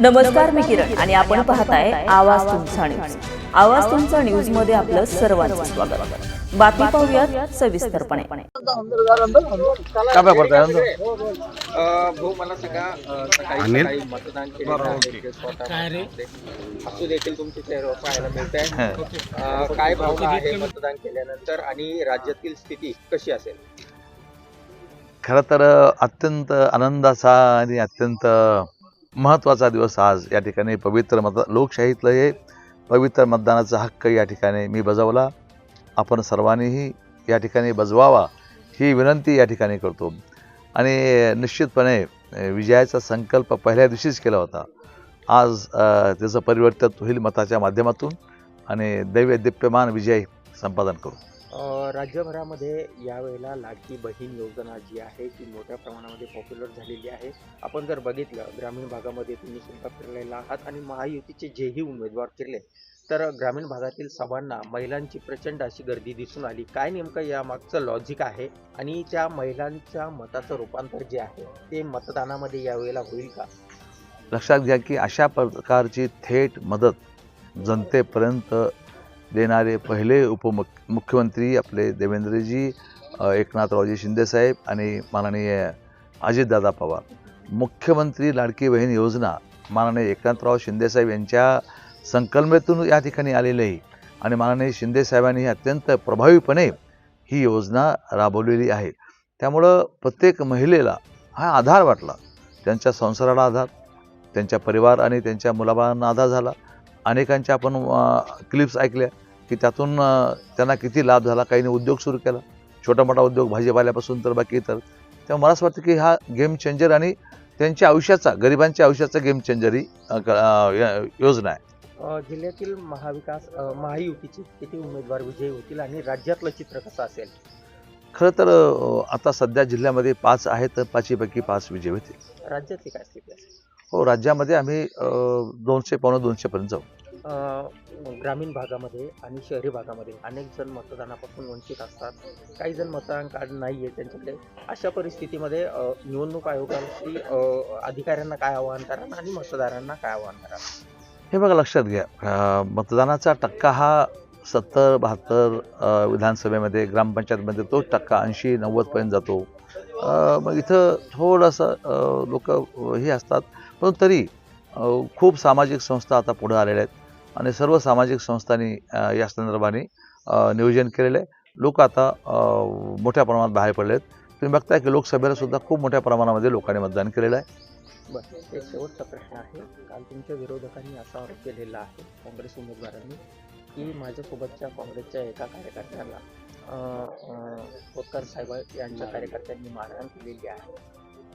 नमस्कार मी किरण आणि आपण पाहताय आवाज तुमचा न्यूज आवाज तुमचा न्यूजमध्ये आपलं सर्वांचं स्वागत. बातमी पाहूयात सविस्तरपणे. अनिल? काय भावना आहे. मतदान केल्यानंतर आणि राज्यातील स्थिती कशी असेल? खरं तर अत्यंत आनंदाचा आणि अत्यंत महत्त्वाचा दिवस आज या ठिकाणी. पवित्र मत लोकशाहीतलं हे पवित्र मतदानाचा हक्क या ठिकाणी मी बजावला. आपण सर्वांनीही या ठिकाणी बजवावा ही विनंती या ठिकाणी करतो. आणि निश्चितपणे विजयाचा संकल्प पहिल्या दिवशीच केला होता. आज त्याचं परिवर्तन होईल मताच्या माध्यमातून. आणि दैव्य दिप्यमान विजय संपादन करू. राज्यभरामध्ये यावेळेला लाडकी बहीण योजना जी आहे ती मोठ्या प्रमाणामध्ये पॉप्युलर झालेली आहे. आपण जर बघितलं ग्रामीण भागामध्ये तुम्ही सुद्धा फिरलेला आहात आणि महायुतीचे जेही उमेदवार फिरले तर ग्रामीण भागातील सभांना महिलांची प्रचंड अशी गर्दी दिसून आली. काय नेमकं यामागचं लॉजिक आहे आणि त्या महिलांच्या मताचं रूपांतर जे आहे ते मतदानामध्ये यावेळेला होईल का? लक्षात घ्या की अशा प्रकारची थेट मदत जनतेपर्यंत देणारे पहिले उपमुख मुख्यमंत्री आपले देवेंद्रजी एकनाथरावजी शिंदेसाहेब आणि माननीय अजितदादा पवार. मुख्यमंत्री लाडकी बहीण योजना माननीय एकनाथराव शिंदेसाहेब यांच्या संकल्पनेतून या ठिकाणी आलेली आहे आणि माननीय शिंदेसाहेबांनी अत्यंत प्रभावीपणे ही योजना राबवलेली आहे. त्यामुळं प्रत्येक महिलेला हा आधार वाटला. त्यांच्या संसाराला आधार त्यांच्या परिवार आणि त्यांच्या मुलाबाळांना आधार झाला. अनेकांच्या आपण क्लिप्स ऐकल्या की त्यातून त्यांना किती लाभ झाला. काहींनी उद्योग सुरू केला. छोटा मोठा उद्योग भाजीपाल्यापासून तर बाकी इतर. तेव्हा मला असं वाटतं की हा गेम चेंजर आणि त्यांच्या आयुष्याचा गरिबांच्या आयुष्याचा गेम चेंजर ही योजना आहे. जिल्ह्यातील महाविकास महायुतीचे किती उमेदवार विजयी होतील आणि राज्यातलं चित्र कसं असेल? खरं तर आता सध्या जिल्ह्यामध्ये पाच आहेत तर पाचीपैकी पाच विजय होतील. राज्यातली काय स्थिती असेल? हो राज्यामध्ये आम्ही दोनशे पावणे दोनशेपर्यंत जाऊ. ग्रामीण भागामध्ये आणि शहरी भागामध्ये अनेक जण मतदानापासून वंचित असतात. काही जण मतदान कार्ड नाही आहे त्यांच्याकडे. अशा परिस्थितीमध्ये निवडणूक आयोगाची अ, अधिकाऱ्यांना काय आवाहन करा आणि मतदारांना काय आवाहन करा? हे बघा लक्षात घ्या. मतदानाचा टक्का हा सत्तर बहात्तर विधानसभेमध्ये ग्रामपंचायतमध्ये तोच टक्का ऐंशी नव्वदपर्यंत जातो. मग इथं थोडंसं लोक हे असतात. पण तरी खूप सामाजिक संस्था आता पुढे आलेल्या आहेत आणि सर्व सामाजिक संस्थांनी या संदर्भाने नियोजन केलेलं. आहे लोक आता मोठ्या प्रमाणात बाहेर पडले आहेत. तुम्ही बघताय की लोकसभेला सुद्धा खूप मोठ्या प्रमाणामध्ये लोकांनी मतदान केलेलं आहे. बरं एक शेवटचा प्रश्न आहे. काल तुमच्या विरोधकांनी असा आरोप केलेला आहे काँग्रेस उमेदवारांनी की माझ्यासोबतच्या काँग्रेसच्या एका कार्यकर्त्याला होतकर साहेब यांच्या कार्यकर्त्यांनी मारहाण केलेली आहे.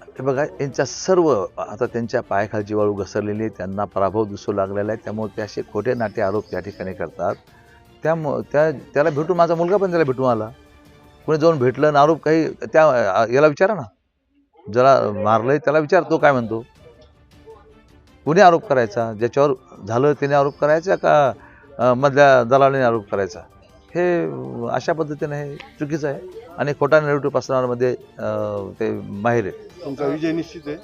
हे बघा यांच्या सर्व आता त्यांच्या पायाखालची वाळू घसरलेली आहे त्यांना पराभव दिसू लागलेला आहे त्यामुळे ते असे खोटे नाटे आरोप त्या ठिकाणी करतात. त्यामुळं त्या त्याला भेटून माझा मुलगा पण त्याला भेटून आला. कोणी जाऊन भेटलं आणि आरोप काही त्या याला विचारा ना. ज्याला मारलंय त्याला विचार तो काय म्हणतो? कुणी आरोप करायचा? ज्याच्यावर झालं त्याने आरोप करायचा का मधल्या दलालाने आरोप करायचा? हे अशा पद्धतीने हे चुकीचं आहे. आणि खोटा नेगेटिव्ह पसरवण्यामध्ये ते माहीर आहे. तुमचा विजय निश्चित आहे.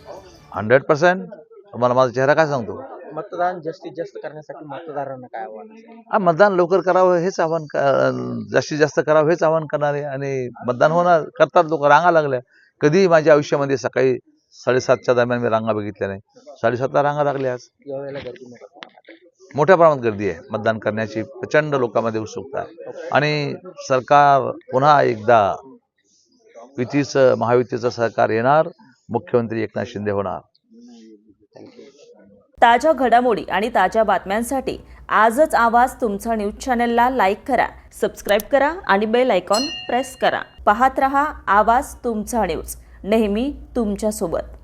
Hundred percent. तुम्हाला माझा चेहरा काय सांगतो? मतदान जास्तीत जास्त करण्यासाठी मतदारांना काय आव्हान असेल? हा मतदान लवकर करावं हेच आव्हान क- जास्तीत जास्त करावं हेच आव्हान करणार आहे आणि मतदान होणार करतात लोक रांगा लागल्या. कधीही माझ्या आयुष्यामध्ये सकाळी साडेसातच्या दरम्यान मी रांगा बघितल्या नाही. साडेसातला रांगा लागल्या आज. यावेळेला गर्दी मोठ्या प्रमाणात आहे. मोठ्या प्रमाणात गर्दी आहे. मतदान करण्याची प्रचंड लोकांमध्ये उत्सुकता आहे. आणि सरकार पुन्हा एकदा युतीचं महायुतीचं सरकार येणार. मुख्यमंत्री एकनाथ शिंदे होणार. ताज्या घडामोडी आणि ताज्या बातम्यांसाठी आजच आवाज तुमचा न्यूज चॅनलला लाईक करा सबस्क्राईब करा आणि बेल आयकॉन प्रेस करा. पाहत रहा आवाज तुमचा न्यूज. नेहमी तुमच्यासोबत.